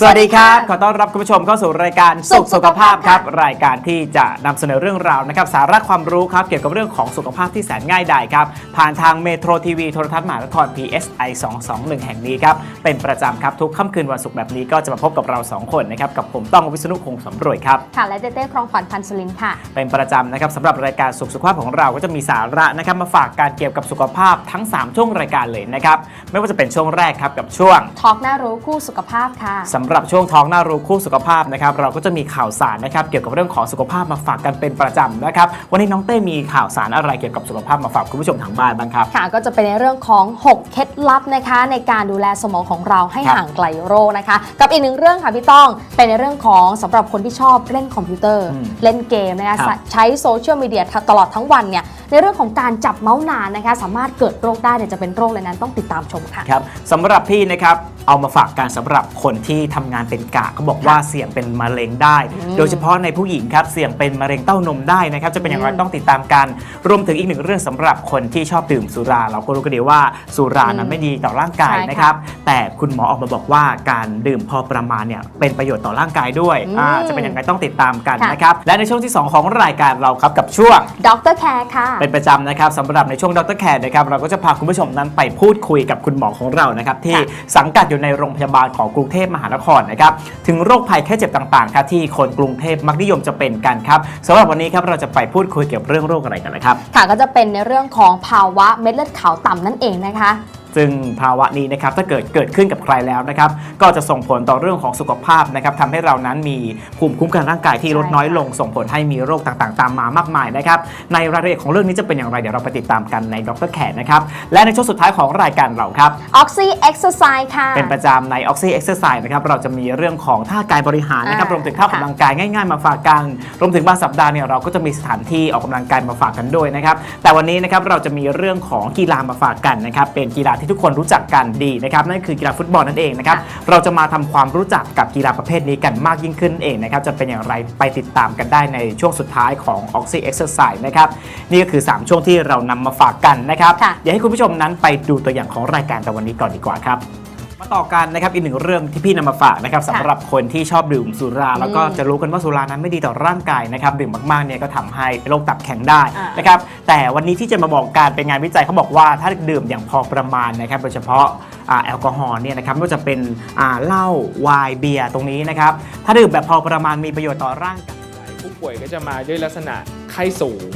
สวัสดีครับ ขอต้อนรับคุณผู้ชมเข้าสู่รายการสุสุขขสุสุขขภาภาพพครับ รายการที่จะนำเสนอเรื่องราวนะครับ สาระความรู้ครับ เกี่ยวกับเรื่องของสุขภาพที่แสนง่ายดายครับ ผ่านทางเมโทรทีวีโทรทัศน์มหานคร PSI 221 แห่งนี้ครับ เป็นประจำครับ ทุกค่ำคืนวันศุกร์แบบนี้ก็จะมาพบกับเรา 2 คนนะครับ กับผมต้องวิษณุคงสำรวยครับ ค่ะ และเต้เต้ครองขวัญพันธ์สุรินทร์ค่ะ เป็นประจำนะครับสำหรับรายการสุขสุขภาพของเราก็จะมีสาระนะครับมาฝากการเกี่ยวกับสุขภาพทั้ง 3 ช่วงรายการเลยนะครับไม่ว่าจะเป็นช่วงแรกครับกับช่วงทอกน่ารู้คู่สุขภาพค่ะสำหรับช่วงท้องน่ารู้คู่สุขภาพนะครับเราก็จะมีข่าวสารนะครับเกี่ยวกับเรื่องของสุขภาพมาฝากกันเป็นประจำนะครับวันนี้น้องเต้มีข่าวสารอะไรเกี่ยวกับสุขภาพมาฝากคุณผู้ชมทางบ้านบ้างครับค่ะก็จะเป็นในเรื่องของ 6 เคล็ดลับนะคะ ในการดูแลสมองของเราให้ครับห่างไกลโรคนะคะ กับอีกหนึ่งเรื่องค่ะพี่ต้องเป็นในเรื่องของสำหรับคนที่ชอบเล่นคอมพิวเตอร์อืมเล่นเกมนะคะครับใช้โซเชียลมีเดียตลอดทั้งวันเนี่ยในเรื่องของการจับเมาส์นานนะคะ สามารถเกิดโรคได้เนี่ยจะเป็นโรคอะไรนั้นต้องติดตามชมค่ะครับสำหรับพี่นะครับ เอามาฝากการสำหรับคนที่ทำงานเป็นกะเขาบอกว่าเสี่ยงเป็นมะเร็งได้อืมโดยเฉพาะในผู้หญิงครับเสี่ยงเป็นมะเร็งเต้านมได้นะครับจะเป็นอย่างไรอืมต้องติดตามกัน รวมถึงอีกหนึ่งเรื่องสำหรับคนที่ชอบดื่มสุรา เราก็รู้กันดีว่าสุรานั้นอืมไม่ดีต่อร่างกายใช่ค่ะ นะครับ แต่คุณหมอออกมาบอกว่าการดื่มพอประมาณเนี่ยเป็นประโยชน์ต่อร่างกายด้วยอืมอ่าจะเป็นอย่างไรต้องติดตามกันค่ะนะครับและในช่วงที่สองของรายการเราครับกับช่วงดรแคร์ค่ะ เป็นประจำนะครับสำหรับในช่วงดรแคร์นะครับเราก็จะพาคุณผู้ชมนั้นไปพูดคุยกับคุณหมอของเรานะครับที่ค่ะสังกัดอยู่ในโรงพยาบาลของกรุงเทพมหานครนะครับถึงโรคภัยแค่เจ็บต่างๆครับที่คนกรุงเทพมักนิยมจะเป็นกันครับสำหรับวันนี้ครับเราจะไปพูดคุยเกี่ยวกับเรื่องโรคอะไรกันนะครับค่ะก็จะเป็นในเรื่องของภาวะเม็ดเลือดขาวต่ำนั่นเองนะคะ ซึ่งภาวะนี้นะครับถ้าเกิดเกิดขึ้นกับใครแล้วนะครับก็จะส่งผลต่อเรื่องของสุขภาพนะครับทำให้เรานั้นมีภูมิคุ้มกันร่างกายที่ลดน้อยลง ส่งผลให้มีโรคต่างๆ ตามมามากมายนะครับในรายละเอียดของเรื่องนี้จะเป็นอย่างไรเดี๋ยวเราไปติดตามกันในดรแขกนะครับและในช่วงสุดท้ายของรายการเราครับ Oxy Exercise ค่ะ เป็นประจำใน Oxy Exercise นะครับเราจะมีเรื่องของท่ากายบริหารนะครับอ่ารวมถึงท่าออกกำลังกายง่ายๆมาฝากกัน รวมถึงบางสัปดาห์เนี่ยเราก็จะมีสถานที่ออกกำลังกายมาฝากกันด้วยนะครับแต่วันนี้นะครับเราจะมีเรื่องของกีฬามาฝากกันนะครับเป็นกีฬาที่ทุกคนรู้จักกันดีนะครับนั่นคือกีฬาฟุตบอลนั่นเองนะครับเราจะมาทำความรู้จักกับกีฬาประเภทนี้กันมากยิ่งขึ้นเองนะครับจะเป็นอย่างไรไปติดตามกันได้ในช่วงสุดท้ายของ Oxy Exercise นะครับนี่ก็คือ 3 ช่วงที่เรานำมาฝากกันนะครับค่ะอยากให้คุณผู้ชมนั้นไปดูตัวอย่างของรายการแต่วันนี้ก่อนดีกว่าครับ มาต่อกันนะครับอีกหนึ่งเรื่องที่พี่นำมาฝากนะครับสำหรับคนที่ชอบดื่มสุรา แล้วก็อืมจะรู้กันว่าสุรานั้นไม่ดีต่อร่างกายนะครับดื่มมากๆเนี่ยก็ทำให้เป็นโรคตับแข็งได้อ่านนะครับแต่วันนี้ที่จะมาบอกการเป็นงานวิจัยเขาบอกว่าถ้าดื่มอย่างพอประมาณนะครับโดยเฉพาะอ่าแอลกอฮอล์เนี่ยนะครับไม่ว่าจะเป็นอ่าเหล้าไวน์เบียร์ตรงนี้นะครับถ้าดื่มแบบพอประมาณมีประโยชน์ต่อร่างกายผู้ป่วยก็จะมาด้วยลักษณะไข้สูง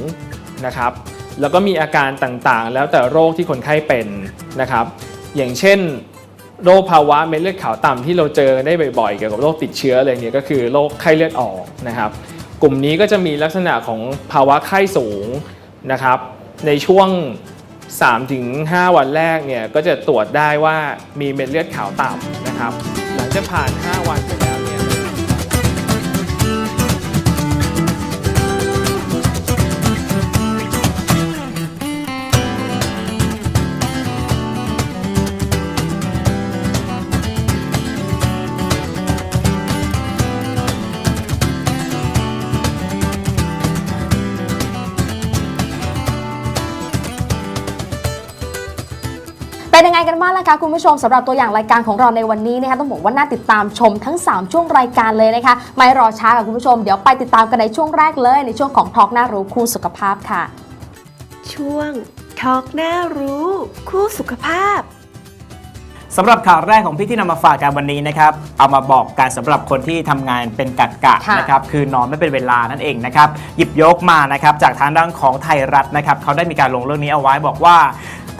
นะครับแล้วก็มีอาการต่างๆ แล้วแต่โรคที่คนไข้เป็นนะครับอย่างเช่น โรคภาวะเม็ดเลือดขาวต่ำที่เราเจอได้บ่อยๆ เกี่ยวกับโรคติดเชื้ออะไรเนี่ยก็คือโรคไข้เลือดออกนะครับ กลุ่มนี้ก็จะมีลักษณะของภาวะไข้สูงนะครับ ในช่วง 3-5 วันแรกเนี่ยก็จะตรวจได้ว่ามีเม็ดเลือดขาวต่ำนะครับ หลังจากผ่าน 5 วันไปแล้วเนี่ยเป็น นบ้างล่ะคะคุณผู้ชมสำหรับตัวอย่างรายการของเราในวันนี้นะคะต้องบอกว่าน่าติดตามชมทั้ง 3 ช่วงรายการเลยนะคะ ไม่รอช้าค่ะคุณผู้ชมเดี๋ยวไปติดตามกันในช่วงแรกเลยในช่วงของทอกน่ารู้คู่สุขภาพค่ะ ช่วงทอกน่ารู้ คู่สุขภาพสำหรับข่าวแรกของพี่ที่นำมาฝากกันวันนี้นะครับ เอามาบอกกันสำหรับคนที่ทำงานเป็นกะกะค่ะนะครับ คือนอนไม่เป็นเวลานั่นเองนะครับ หยิบยกมานะครับ จากทางด้านของไทยรัฐนะครับ เขาได้มีการลงเรื่องนี้เอาไว้บอกว่า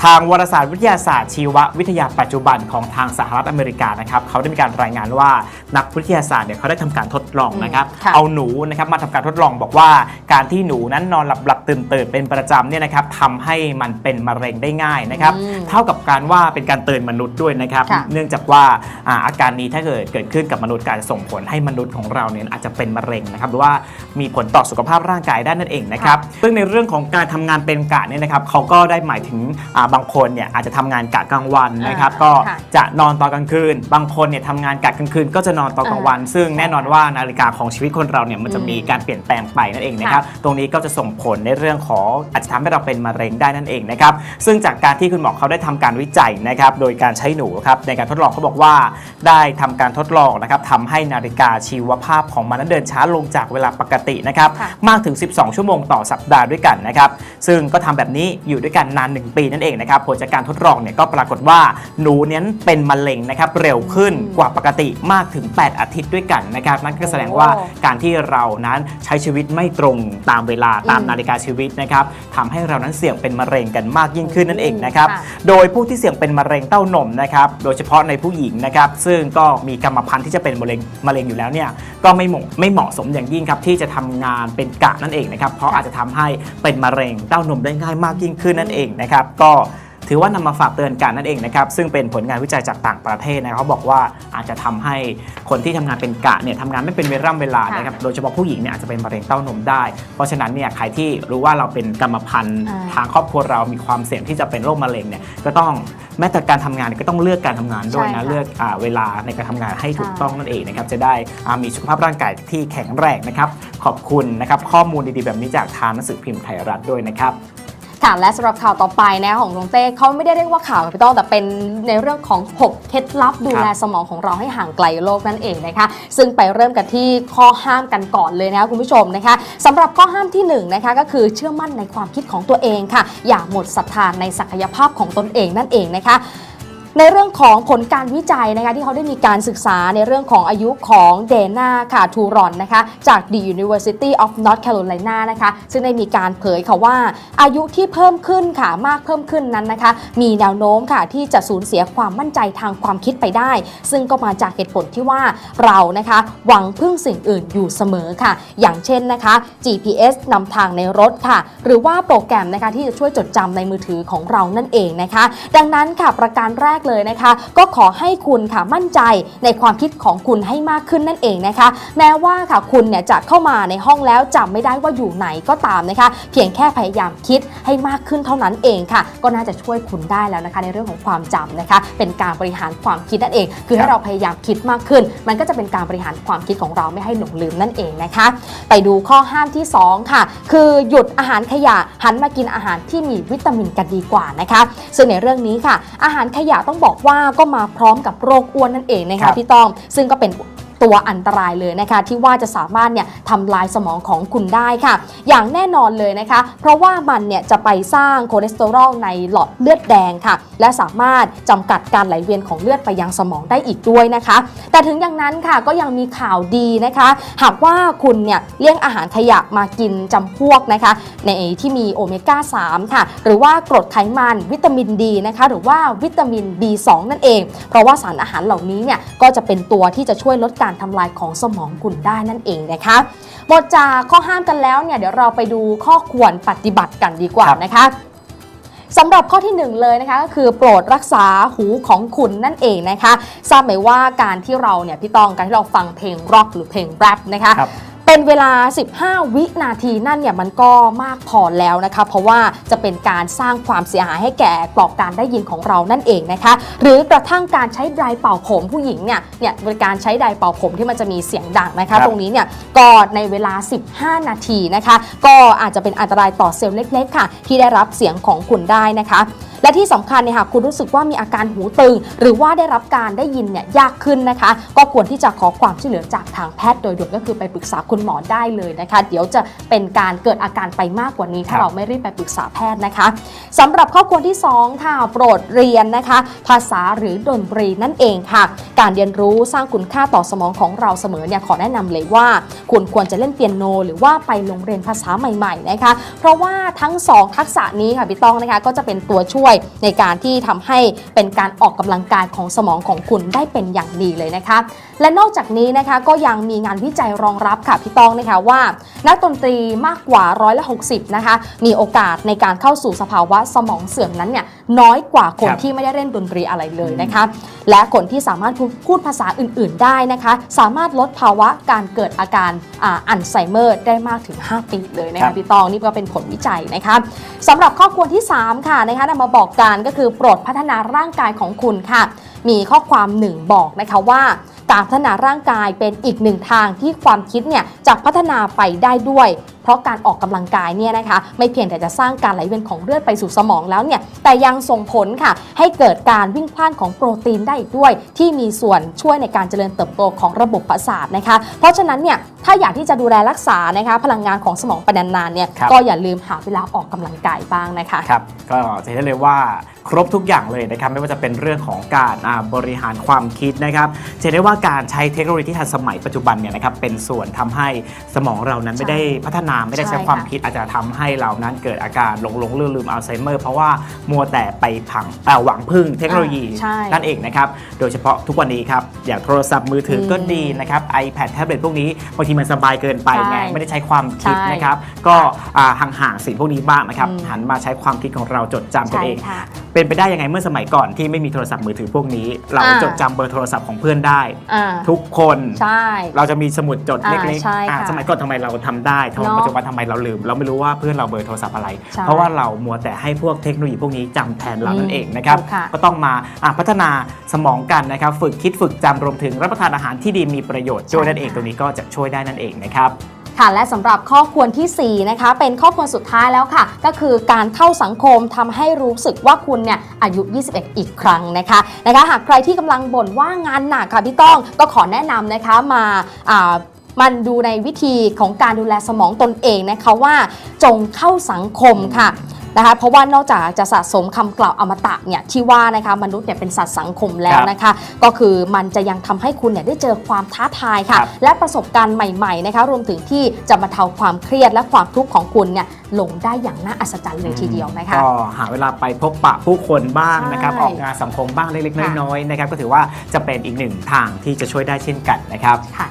ทางวารสารวิทยาศาสตร์ชีววิทยาปัจจุบันของทางสหรัฐอเมริกานะครับเขาได้มีการรายงานว่านักวิทยาศาสตร์เนี่ยเขาได้ทำการทดลองนะครับค่ะเอาหนูนะครับมาทำการทดลองบอกว่า การที่หนูนั้นนอนหลับหลับตื่นตื่นๆเป็นประจำเนี่ยนะครับทำให้มันเป็นมะเร็งได้ง่ายนะครับอืมเท่ากับการว่าเป็นการเตือนมนุษย์ด้วยนะครับค่ะเนื่องจากว่าอาอาการนี้ถ้าเกิดเกิดขึ้นกับมนุษย์ก็อาจจะส่งผลให้มนุษย์ของเราเนี่ยอาจจะเป็นมะเร็งนะครับหรือว่ามีผลต่อสุขภาพร่างกายได้นั่นเองนะครับซึ่งในเรื่องของการทำงานเป็นกะเนี่ยนะครับเขาก็ได้หมายถึงอ่าบางคนเนี่ยอาจจะทำงานกะกลางวันนะครับอ่าก็ค่ะจะนอนตอนกลางคืน บางคนเนี่ยทำงานกะกลางคืน ก็จะนอนตอนกลางวัน ซึ่งแน่นอนว่านาฬิกาของชีวิตคนเราเนี่ยมันจะมีการเปลี่ยนแปลงไปนั่นเองนะครับตรงนี้ก็จะส่งผลในเรื่องของอาจจะทำให้เราเป็นมะเร็งได้นั่นเองนะครับซึ่งจากการที่คุณหมอเขาได้ทำการวิจัยนะครับโดยการใช้หนูครับในการทดลองเขาบอกว่าได้ทำการทดลองนะครับทำให้นาฬิกาชีวภาพของมันนั้นเดินช้าลงจากเวลาปกตินะครับค่ะมากถึง 12 ชั่วโมงต่อสัปดาห์ด้วยกันนะครับซึ่งก็ทำแบบนี้อยู่ด้วยกันนาน 1 ปีนั่นเองนะครับผลจากการทดลองเนี่ยก็ปรากฏว่าหนูเนี้ยเป็นมะเร็งนะครับเร็วขึ้นกว่าปกติมากถึง 8 อาทิตย์ด้วยกันนะครับนั่นก็แสดงว่าโอ้การที่เรานั้นใช้ชีวิตไม่ตรงตามเวลาตามอืมนาฬิกาชีวิตนะครับทำให้เรานั้นเสี่ยงเป็นมะเร็งกันมากยิ่งขึ้นนั่นเองนะครับค่ะโดยผู้ที่เสี่ยงเป็นมะเร็งเต้านมนะครับโดยเฉพาะในผู้หญิงนะครับซึ่งก็มีกรรมพันธุ์ที่จะเป็นมะเร็งมะเร็งอยู่แล้วเนี่ยก็ไม่เหมาะไม่เหมาะสมอย่างยิ่งครับที่จะทำงานเป็นกะนั่นเองนะครับเพราะอาจจะทำให้เป็นมะเร็งเต้านมได้ง่ายมากยิ่งขึ้นนั่นเองนะครับก็ ถือว่านำมาฝากเตือนกันนั่นเองนะครับซึ่งเป็นผลงานวิจัยจากต่างประเทศนะครับเขาบอกว่าอาจจะทำให้คนที่ทำงานเป็นกะเนี่ยทำงานไม่เป็นเวลาเวลานะครับโดยเฉพาะผู้หญิงเนี่ยอาจจะเป็นมะเร็งเต้านมได้ เพราะฉะนั้นเนี่ยใครที่รู้ว่าเราเป็นกรรมพันธุ์อ่าทางครอบครัวเรามีความเสี่ยงที่จะเป็นโรคมะเร็งเนี่ยก็ต้องแม้แต่การทำงานเนี่ยก็ต้องเลือกการทำงานด้วยใช่นะค่ะเลือกอาเวลาในการทำงานให้ถูกค่ะต้องนั่นเองนะครับจะได้อ่ามีสุขภาพร่างกายที่แข็งแรงนะครับขอบคุณนะครับข้อมูลดีๆแบบนี้จากทางหนังสือพิมพ์ไทยรัฐด้วยนะครับ ค่ะและสำหรับข่าวต่อไปนะของดวงเต้เขาไม่ได้เรียกว่าข่าวค่ะพี่ต้องแต่เป็นในเรื่องของ 6 เคล็ดลับดูแลสมองของเราให้ห่างไกลโลกนั่นเองนะคะ ซึ่งไปเริ่มกันที่ข้อห้ามกันก่อนเลยนะคะคุณผู้ชมนะคะสำหรับข้อห้ามที่1นงนะคะก็คือเชื่อมั่นในความคิดของตัวเองค่ะ อย่าหมดศรัทธาในศักยภาพของตนเองนั่นเองนะคะ ในเรื่องของผลการวิจัยนะคะที่เขาได้มีการศึกษาในเรื่องของอายุของเดนาค่ะทูรอนนะคะจาก The University of North Carolina นะคะซึ่งได้มีการเผยค่ะว่า อายุที่เพิ่มขึ้นค่ะมากเพิ่มขึ้นนั้นนะคะ มีแนวโน้มค่ะที่จะสูญเสียความมั่นใจทางความคิดไปได้ ซึ่งก็มาจากเหตุผลที่ว่าเรานะคะหวังพึ่งสิ่งอื่นอยู่เสมอค่ะ อย่างเช่นนะคะ GPS นำทางในรถค่ะ หรือว่าโปรแกรมนะคะที่จะช่วยจดจำในมือถือของเรานั่นเองนะคะ ดังนั้นค่ะประการแรกเลยนะคะ ก็ขอให้คุณค่ะมั่นใจในความคิดของคุณให้มากขึ้นนั่นเองนะคะ แม้ว่าค่ะคุณเนี่ยจะเข้ามาในห้องแล้วจำไม่ได้ว่าอยู่ไหนก็ตามนะคะ เพียงแค่พยายามคิดให้มากขึ้นเท่านั้นเองค่ะ ก็น่าจะช่วยคุณได้แล้วนะคะ ในเรื่องของความจำนะคะ เป็นการบริหารความคิดนั่นเอง คือให้เราพยายามคิดมากขึ้น มันก็จะเป็นการบริหารความคิดของเราไม่ให้หลงลืมนั่นเองนะคะ ไปดูข้อห้ามที่ 2 ค่ะ คือหยุดอาหารขยะหันมากินอาหารที่มีวิตามินกันดีกว่านะคะ ซึ่งในเรื่องนี้ค่ะ อาหารขยะต้องบอกว่าก็มาพร้อมกับโรคอ้วนนั่นเองนะครัคะบ พี่ต้องซึ่งก็เป็น ตัวอันตรายเลยนะคะ ที่ว่าจะสามารถเนี่ยทำลายสมองของคุณได้ค่ะ อย่างแน่นอนเลยนะคะ เพราะว่ามันเนี่ยจะไปสร้างคอเลสเตอรอลในหลอดเลือดแดงค่ะ และสามารถจำกัดการไหลเวียนของเลือดไปยังสมองได้อีกด้วยนะคะ แต่ถึงอย่างนั้นค่ะก็ยังมีข่าวดีนะคะ หากว่าคุณเนี่ยเลี่ยงอาหารขยะมากินจำพวกนะคะ ในที่มีโอเมก้า 3 ค่ะ หรือว่ากรดไขมันวิตามินดีนะคะ หรือว่าวิตามิน B2 นั่นเอง เพราะว่าสารอาหารเหล่านี้เนี่ยก็จะเป็นตัวที่จะช่วยลดการทำลายของสมองคุณได้นั่นเองนะคะหมดจากข้อห้ามกันแล้วเนี่ยเดี๋ยวเราไปดูข้อควรปฏิบัติกันดีกว่าครับนะคะสำหรับข้อที่หนึ่งเลยนะคะก็คือโปรดรักษาหูของคุณนั่นเองนะคะทราบไหมว่าการที่เราเนี่ยพี่ตองการที่เราฟังเพลงร็อกหรือเพลงแรปนะคะครับ เป็นเวลา 15 วินาทีนั่นเนี่ยมันก็มากพอแล้วนะคะ เพราะว่าจะเป็นการสร้างความเสียหายให้แก่กรอบการได้ยินของเรานั่นเองนะคะ หรือกระทั่งการใช้ไดร์เป่าผมผู้หญิงเนี่ยเนี่ยเป็นการใช้ไดร์เป่าผมที่มันจะมีเสียงดังนะครัคะบตรงนี้เนี่ยก็ในเวลา 15 นาทีนะคะ ก็อาจจะเป็นอันตรายต่อเซลล์เล็ก ๆ ค่ะ ที่ได้รับเสียงของคุณได้นะคะ และที่สำคัญเนี่ยหากคุณรู้สึกว่ามีอาการหูตึง หรือว่าได้รับการได้ยินเนี่ยยากขึ้นนะคะ ก็ควรที่จะขอความช่วยเหลือจากทางแพทย์โดยด่วนก็คือไปปรึกษาคุณหมอได้เลยนะคะ เดี๋ยวจะเป็นการเกิดอาการไปมากกว่านี้ ถ้าครับเราไม่รีบไปปรึกษาแพทย์นะคะสำหรับข้อควรที่สองค่ะโปรดเรียนนะคะ ภาษาหรือดนตรีนั่นเองค่ะ การเรียนรู้สร้างคุณค่าต่อสมองของเราเสมอเนี่ยขอแนะนำเลยว่า คุณควรจะเล่นเปียโน หรือว่าไปโรงเรียนภาษาใหม่ๆนะคะ เพราะว่าทั้งสองทักษะนี้ค่ะพี่ต้องนะคะก็จะเป็นตัวช่วยในการที่ทำให้เป็นการออกกำลังกายของสมองของคุณได้เป็นอย่างดีเลยนะคะ และนอกจากนี้นะคะก็ยังมีงานวิจัยรองรับค่ะพี่ต้องนะคะว่า นักดนตรีมากกว่าร้อยละ60นะคะมีโอกาสในการเข้าสู่สภาวะสมองเสื่อมนั้นเนี่ยน้อยกว่าคนครับ ที่ไม่ได้เล่นดนตรีอะไรเลยนะคะ และคนที่สามารถพูดพูดภาษาอื่น ๆ ได้นะคะ สามารถลดภาวะการเกิดอาการอ่าอัลไซเมอร์ได้มากถึง 5 ปีเลยนะครัคะบ พี่ตองนี่ก็เป็นผลวิจัยนะคะสำหรับข้อควรที่ 3 ค่ะนะคะนำมาบอกกันก็คือโปรดพัฒนาร่างกายของคุณค่ะ มีข้อความหนึ่งบอกนะคะว่าการพัฒนาร่างกายเป็นอีกหนึ่งทางที่ความคิดเนี่ยจะพัฒนาไปได้ด้วย เพราะการออกกำลังกายเนี่ยนะคะไม่เพียงแต่จะสร้างการไหลเวียนของเลือดไปสู่สมองแล้วเนี่ยแต่ยังส่งผลค่ะ ให้เกิดการวิ่งพล่านของโปรตีนได้อีกด้วย ที่มีส่วนช่วยในการเจริญเติบโตของระบบประสาทนะคะ เพราะฉะนั้นเนี่ยถ้าอยากที่จะดูแลรักษานะคะพลังงานของสมองไปนานๆเนี่ยครับก็อย่าลืมหาเวลาออกกำลังกายบ้างนะคะครับก็จะเห็นได้เลยว่าครบทุกอย่างเลยนะครับไม่ว่าจะเป็นเรื่องของการอ่าบริหารความคิดนะครับจะเห็นได้ว่าการใช้เทคโนโลยีที่ทันสมัยปัจจุบันเนี่ยนะครับเป็นส่วนทำให้สมองเรานั้นไม่ได้พัฒนาไม่ได้ใช้ใช่ความค่ะคิดอาจจะทำให้เรานั้นเกิดอาการหลงหลงลืมลืมอัลไซเมอร์ เพราะว่ามัวแต่ไปผังเอ่อหวังพึ่งเทคโนโลยีอ่าใช่นั่นเองนะครับ โดยเฉพาะทุกวันนี้ครับ อย่างโทรศัพท์มือถือก็อืมดีนะครับ iPad แท็บเล็ตพวกนี้บางทีมันสบายเกินไปไงใช่ไม่ได้ใช้ความคิดใช่นะครับ ก็อ่าห่างๆสิ่งพวกนี้บ้างนะครับอืมหันมาใช้ความคิดของเราจดจำตัวใช่เองค่ะเป็นไปได้ยังไงเมื่อสมัยก่อนที่ไม่มีโทรศัพท์มือถือพวกนี้ เราอ่าจดจำเบอร์โทรศัพท์ของเพื่อนได้อ่าทุกคนใช่เราจะมีสมุดจดอ่าเล็กใช่ๆอ่าค่ะสมัยก่อนทำไมเราทำได้ทำไมเนอะปัจจุบันทำไมเราลืม เราไม่รู้ว่าเพื่อนเราเบอร์โทรศัพท์อะไรใช่เพราะว่าเรามัวแต่ให้พวกเทคโนโลยีพวกนี้จำแทนเรานั่นเองนะครับถูกค่ะก็ต้องมาอะพัฒนาสมองกันนะครับฝึกคิดฝึกจำรวมถึงรับประทานอาหารที่ดีมีประโยชน์ด้วยนั่นเองตรงนี้ก็จะช่วยได้นั่นเองนะครับค่ะและสำหรับข้อควรทีสี่4นะคะเป็นข้อควรสุดท้ายแล้วค่ะ ก็คือการเข้าสังคมทำให้รู้สึกว่าคุณเนี่ยอายุ 21 อีกครั้งนะคะนะคะหากใครที่กำลังบ่นว่างานหนักค่ะพี่ต้องก็ขอแนะนำนะคะมาอ่า มันดูในวิธีของการดูแลสมองตนเองนะคะว่าจงเข้าสังคมค่ะนะคะเพราะว่านอกจากจะสะสมคำกล่าวอมตะเนี่ยที่ว่านะคะมนุษย์เนี่ยเป็นสัตว์สังคมแล้วนะคะ ก็คือมันจะยังทำให้คุณเนี่ยได้เจอความท้าทายค่ะครับและประสบการณ์ใหม่ๆนะคะรวมถึงที่จะมาเทาความเครียดและความทุกข์ของคุณเนี่ยลงได้อย่างน่าอัศจรรย์เลยทีเดียวนะคะก็หาเวลาไปพบปะผู้คนบ้างนะครับใช่ออกงานสังคมบ้างเล็กค่ะๆน้อยๆนะครับก็ถือว่าจะเป็นอีกหนึ่งทางที่จะช่วยได้เช่นกันนะครับค่ะ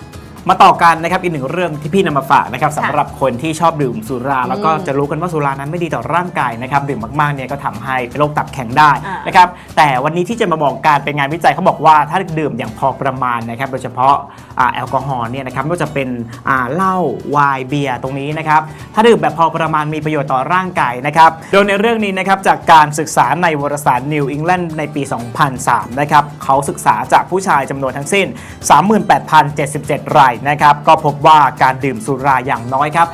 มาต่อกันนะครับอีกหนึ่งเรื่องที่พี่นำมาฝากนะครับสำหรับคนที่ชอบดื่มสุรา แล้วก็อืมจะรู้กันว่าสุรานั้นไม่ดีต่อร่างกายนะครับดื่มมากๆเนี่ยก็ทำให้เป็นโรคตับแข็งได้อ่านนะครับแต่วันนี้ที่จะมาบอกการเป็นงานวิจัยเขาบอกว่าถ้าดื่มอย่างพอประมาณนะครับโดยเฉพาะอ่าแอลกอฮอล์เนี่ยนะครับไม่ว่าจะเป็นอ่าเหล้าไวน์เบียร์ตรงนี้นะครับถ้าดื่มแบบพอประมาณมีประโยชน์ต่อร่างกายนะครับโดยในเรื่องนี้นะครับจากการศึกษาในวารสาร New England ในปี 2003 นะครับเขาศึกษาจากผู้ชายจำนวนทั้งสิ้น 38,077 รายนะครับก็พบว่าการดื่มสุราอย่างน้อยครับ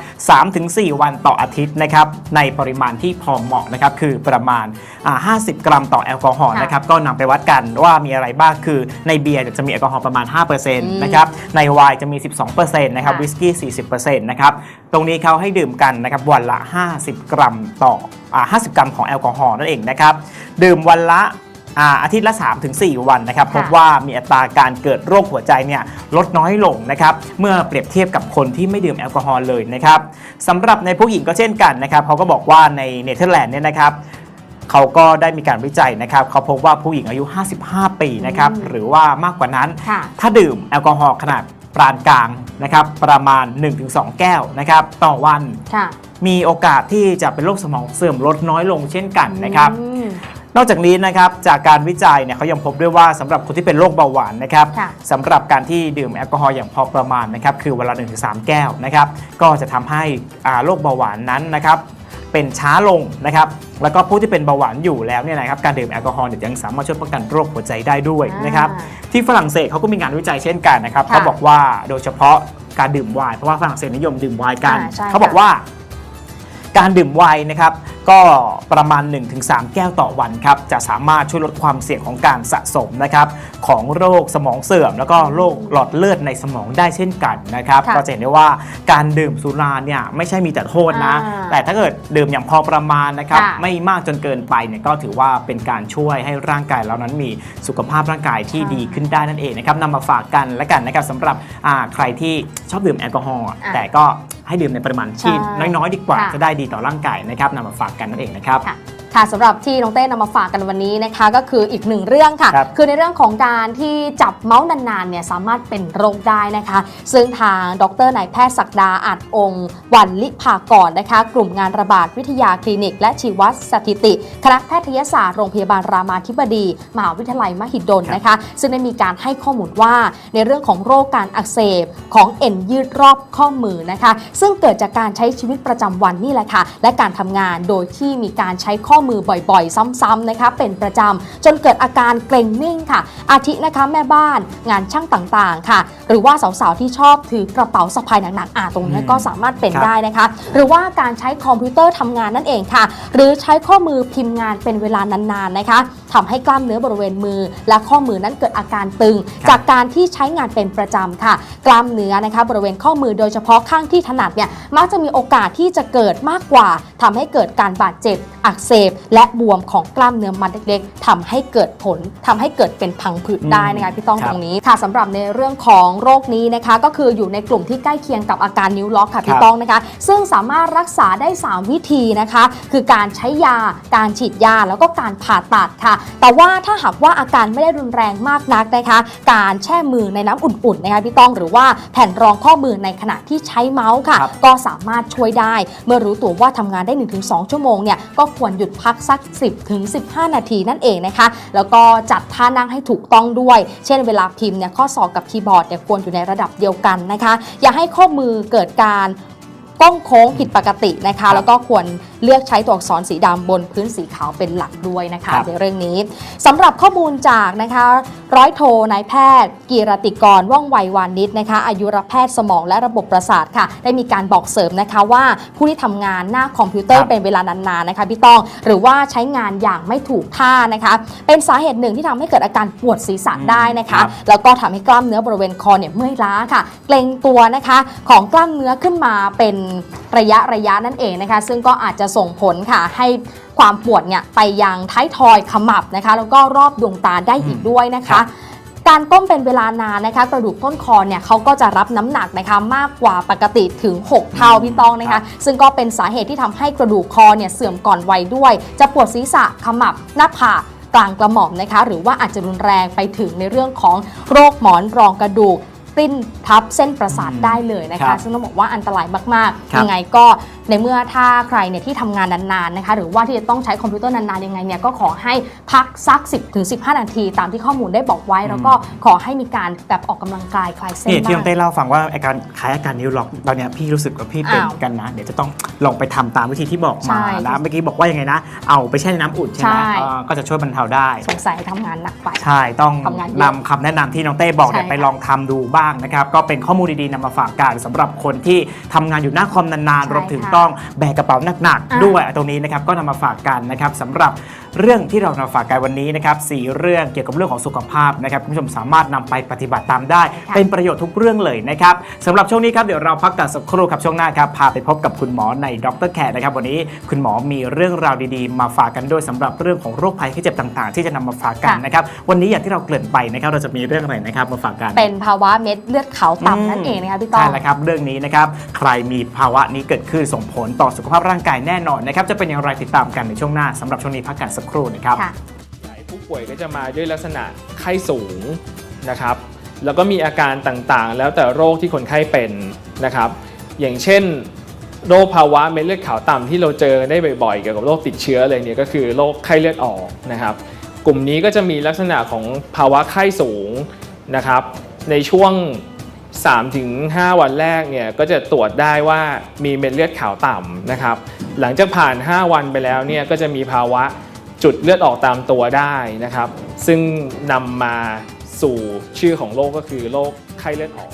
3-4 วันต่ออาทิตย์นะครับในปริมาณที่พอเหมาะนะครับคือประมาณอ่า50 กรัมต่อแอลกอฮอล์ค่ะนะครับก็นำไปวัดกันว่ามีอะไรบ้างคือในเบียร์เนี่ยจะมีแอลกอฮอล์ประมาณ5%มนนะครับในไวน์จะมี 12%นะครับค่ะวิสกี้ 40%นะครับตรงนี้เขาให้ดื่มกันนะครับวันละ 50 กรัมต่ออ่า50 กรัมของแอลกอฮอล์นั่นเองนะครับดื่มวันละ อ่าอาทิตย์ละ 3-4 วันนะครับค่ะพบว่ามีอัตราการเกิดโรคหัวใจเนี่ยลดน้อยลงนะครับ เมื่อเปรียบเทียบกับคนที่ไม่ดื่มแอลกอฮอล์เลยนะครับสำหรับในผู้หญิงก็เช่นกันนะครับเขาก็บอกว่าในเนเธอร์แลนด์เนี่ยนะครับเขาก็ได้มีการวิจัยนะครับ เขาพบว่าผู้หญิงอายุ 55 ปีนะครับอืมหรือว่ามากกว่านั้นค่ะถ้าดื่มแอลกอฮอล์ขนาดปานกลางนะครับ ประมาณ 1-2 แก้วนะครับ ต่อวันค่ะมีโอกาสที่จะเป็นโรคสมองเสื่อมลดน้อยลงเช่นกันนะครับอืม นอกจากนี้นะครับจากการวิจัยเนี่ยเขายังพบด้วยว่าสำหรับคนที่เป็นโรคเบาหวานนะครับค่ะสำหรับการที่ดื่มแอลกอฮอล์อย่างพอประมาณนะครับคือเวนลา1-3 แก้วนะครับก็จะทำให้อ่าโรคเบาหวานนั้นนะครับเป็นช้าลงนะครับแล้วก็ผู้ที่เป็นเบาหวานอยู่แล้วเนี่ยนะครับการดื่มแอลกอฮอล์เนี่ยยังสามารถช่วยป้องกันโรคหัวใจได้ด้วยนะครับอ่าที่ฝรั่งเศสเขาก็มีงานวิจัยเช่นกันนะครับค่ะเขาบอกว่าโดยเฉพาะการดื่มไวน์เพราะว่าฝรั่งเศสนิยมดื่มไวน์กันอ่าใช่เขาบอกค่ะว่าการดื่มไวน์นะครับ ก็ประมาณ 1-3 แก้วต่อวันครับ จะสามารถช่วยลดความเสี่ยงของการสะสมนะครับของโรคสมองเสื่อม แล้วก็โรคหลอดเลือดในสมองได้เช่นกันนะครับ ค่ะก็จะเห็นได้ว่าการดื่มสุราเนี่ยไม่ใช่มีแต่โทษนะ อ่าแต่ถ้าเกิดดื่มอย่างพอประมาณนะครับ ค่ะ ไม่มากจนเกินไปเนี่ยก็ถือว่าเป็นการช่วยให้ร่างกายเรานั้นมีสุขภาพร่างกายที่ใช่ดีขึ้นได้นั่นเองนะครับนำมาฝากกันและกันนะครับสำหรับอ่าใครที่ชอบดื่มแอลกอฮอล์อะ แต่ก็ ให้ดื่มในปริมาณที่ใช่น้อยๆ ดีกว่าค่ะ จะได้ดีต่อร่างกายนะครับนำมาฝากกันนั่นเองนะครับ ค่ะ ค่ะสำหรับที่น้องเต้นำมาฝากกันวันนี้นะคะ ก็คืออีกหนึ่งเรื่องค่ะ ครับคือในเรื่องของการที่จับเมาส์นานๆเนี่ยสามารถเป็นโรคได้นะคะ ซึ่งทางดรนายแพทย์ศักดาอาจองค์วันลิภากรนะคะ กลุ่มงานระบาดวิทยาคลินิก และชีวสถิติ คณะแพทยศาสตร์โรงพยาบาลรามาธิบดี มหาวิทยาลัยมหิดลนะคะ ซึ่งได้มีการให้ข้อมูลว่าในเรื่องของโรคการอักเสบของเอ็นยืดรอบข้อมือนะคะ ซึ่งเกิดจากการใช้ชีวิตประจำวันนี่แหละค่ะและการทำงานโดยที่มีการใช้ข้อมือบ่อยๆ ซ้ำๆนะคะเป็นประจำจนเกิดอาการเกร็งนิ่งค่ะ อาทินะคะแม่บ้านงานช่างต่างๆค่ะ หรือว่าสาวๆที่ชอบถือกระเป๋าสะพายหนักๆอ่าตรงนี้ก็สามารถเป็นครับได้นะคะ หรือว่าการใช้คอมพิวเตอร์ทำงานนั่นเองค่ะ หรือใช้ข้อมือพิมพ์งานเป็นเวลานานๆนะคะทำให้กล้ามเนื้อบริเวณมือ และข้อมือนั้นเกิดอาการตึงครับจากการที่ใช้งานเป็นประจำค่ะ กล้ามเนื้อนะคะบริเวณข้อมือโดยเฉพาะข้างที่ถนัดเนี่ยมักจะมีโอกาสที่จะเกิดมากกว่าทำให้เกิดการบาดเจ็บ อักเสบ และบวมของกล้ามเนื้อมัดเล็กๆทำให้เกิดผลทำให้เกิดเป็นพังผืดได้นะคะพี่ต้องครับตรงนี้ค่ะสำหรับในเรื่องของโรคนี้นะคะ ก็คืออยู่ในกลุ่มที่ใกล้เคียงกับอาการนิ้วล็อกค่ะคพี่รับต้องนะคะ ซึ่งสามารถรักษาได้ 3 วิธีนะคะ คือการใช้ยา การฉีดยาแล้วก็การผ่าตัดค่ะแต่ว่าถ้าหากว่าอาการไม่ได้รุนแรงมากนักนะคะ การแช่มือในน้ำอุ่นๆนะคะพี่ต้องหรือว่าแผ่นรองข้อมือในขณะที่ใช้เมาส์ค่ะครับก็สามารถช่วยได้ เมื่อรู้ตัวว่าทำงานได้ 1-2 ชั่วโมงเนี่ยก็ควรหยุดพักสัก 10-15 นาทีนั่นเองนะคะ แล้วก็จัดท่านั่งให้ถูกต้องด้วย เช่นเวลาพิมพ์เนี่ยข้อศอกกับคีย์บอร์ดเนี่ยควรอยู่ในระดับเดียวกันนะคะ อย่าให้ข้อมือเกิดการก้องโค้งผิดปกตินะครัคะบแล้วก็ควรเลือกใช้ตัวอักษรสีดำบนพื้นสีขาวเป็นหลักด้วยนะคะครับในเรื่องนี้สำหรับข้อมูลจากนะคะร้อยโทนายแพทย์ กีรติกรว่องไววานิชนะคะอายุรแพทย์สมองและระบบประสาทค่ะ ได้มีการบอกเสริมนะคะว่าผู้ที่ทำงานหน้าคอมพิวเตอร์ครับเป็นเวลานานๆนะคะพี่ต้องหรือว่าใช้งานอย่างไม่ถูกท่านะคะ เป็นสาเหตุหนึ่งที่ทำให้เกิดอาการปวดศีรษะได้นะครัคะบแล้วก็ทำให้กล้ามเนื้อบริเวณคอเนี่ยเมื่อยล้าค่ะ เกร็งตัวนะคะของกล้ามเนื้อขึ้นมาเป็นระยะระยะนั่นเองนะคะ ซึ่งก็อาจจะส่งผลค่ะ ให้ความปวดเนี่ยไปยังท้ายทอยขมับนะคะ แล้วก็รอบดวงตาได้อีกด้วยนะครัคะบการก้มเป็นเวลานานนะคะ กระดูกต้นคอเนี่ยเขาก็จะรับน้ำหนักนะคะมากกว่าปกติถึง 6 เท่าพี่ต้องนะครัคะบซึ่งก็เป็นสาเหตุที่ทำให้กระดูกคอเนี่ยเสื่อมก่อนวัยด้วย จะปวดศีรษะขมับหน้าผากกลางกระหม่อมนะคะ หรือว่าอาจจะรุนแรงไปถึงในเรื่องของโรคหมอนรองกระดูกปลิ้นทับเส้นประสาทได้เลยนะครัคะบซึ่งต้องบอกว่าอันตรายมากครับๆยังไงก็ ในเมื่อถ้าใครเนี่ยที่ทำงานนานๆนะคะหรือว่าที่จะต้องใช้คอมพิวเตอร์นานๆยังไงเนี่ยก็ขอให้พักสัก 10-15 นาที ตามที่ข้อมูลได้บอกไว้ แล้วก็ขอให้มีการแบบออกกำลังกายคลายเส้นนี่ที่น้องบ้างเต้เล่าฟังว่าอาการคล้ายอาการนิ้วล็อกตอนเนี้ยพี่รู้สึกว่าพี่เป็นอ้าวเหมือนกันนะเดี๋ยวจะต้องลองไปทำตามวิธีที่บอกใช่มานะเมื่อกี้บอกว่ายังไงนะ เอาไปแช่ในน้ำอุ่นใช่ไหมใช่อ่าก็จะช่วยบรรเทาได้ สงสัยทำงานหนักไปใช่ต้องทำงานเยอะนำคำแนะนำที่น้องเต้บอกเนี่ยใช่ค่ะไปลองทำดูบ้างนะครับก็เป็นข้อมูลดีๆนำมาฝากกันสำหรับคนที่ทำงานอยู่หน้าคอมนานใช่ๆรวมถึงค่ะต้องแบกกระเป๋าหนักอะๆด้วยตรงนี้นะครับก็นำมาฝากกันนะครับสำหรับ เรื่องที่เรานำมาฝากกันวันนี้นะครับสี่เรื่องเกี่ยวกับเรื่องของสุขภาพนะครับคุณผู้ชมสามารถนำไปปฏิบัติตามได้ค่ะเป็นประโยชน์ทุกเรื่องเลยนะครับสำหรับช่วงนี้ครับเดี๋ยวเราพักกันสักครู่ครับช่วงหน้าครับพาไปพบกับคุณหมอในดรแคร์นะครับวันนี้คุณหมอมีเรื่องราวดีๆ มาฝากกันด้วยสำหรับเรื่องของโรคภัยไข้เจ็บต่างๆ ที่จะนำมาฝากกันค่ะนะครับวันนี้อย่างที่เราเกริ่นไปนะครับเราจะมีเรื่องอะไรนะครับมาฝากกัน เป็นภาวะเม็ดเลือดขาวต่ำนั่นเองนะคะพี่ต้อใช่งแล้วครับเรื่องนี้นะครับใครมีภาวะนี้เกิดขึ้นส่งผลต่อสุขภาพร่างกายแน่นอนนะครับจะเป็นอย่างไรติดตามกันในช่วงหน้าสำหรับช่วงนี้พักกันสักครู่นะครับ ค่ะหลายผู้ป่วยก็จะมาด้วยลักษณะไข้สูงนะครับ แล้วก็มีอาการต่างๆ แล้วแต่โรคที่คนไข้เป็นนะครับ อย่างเช่น โรคภาวะเม็ดเลือดขาวต่ำที่เราเจอได้บ่อยๆ เกี่ยวกับโรคติดเชื้อเลยเนี่ยก็คือโรคไข้เลือดออกนะครับ กลุ่มนี้ก็จะมีลักษณะของภาวะไข้สูงนะครับ ในช่วง 3-5 วันแรกเนี่ยก็จะตรวจได้ว่ามีเม็ดเลือดขาวต่ำนะครับ หลังจากผ่าน 5 วันไปแล้วเนี่ยก็จะมีภาวะ จุดเลือดออกตามตัวได้นะครับ ซึ่งนำมาสู่ชื่อของโรคก็คือโรคไข้เลือดออก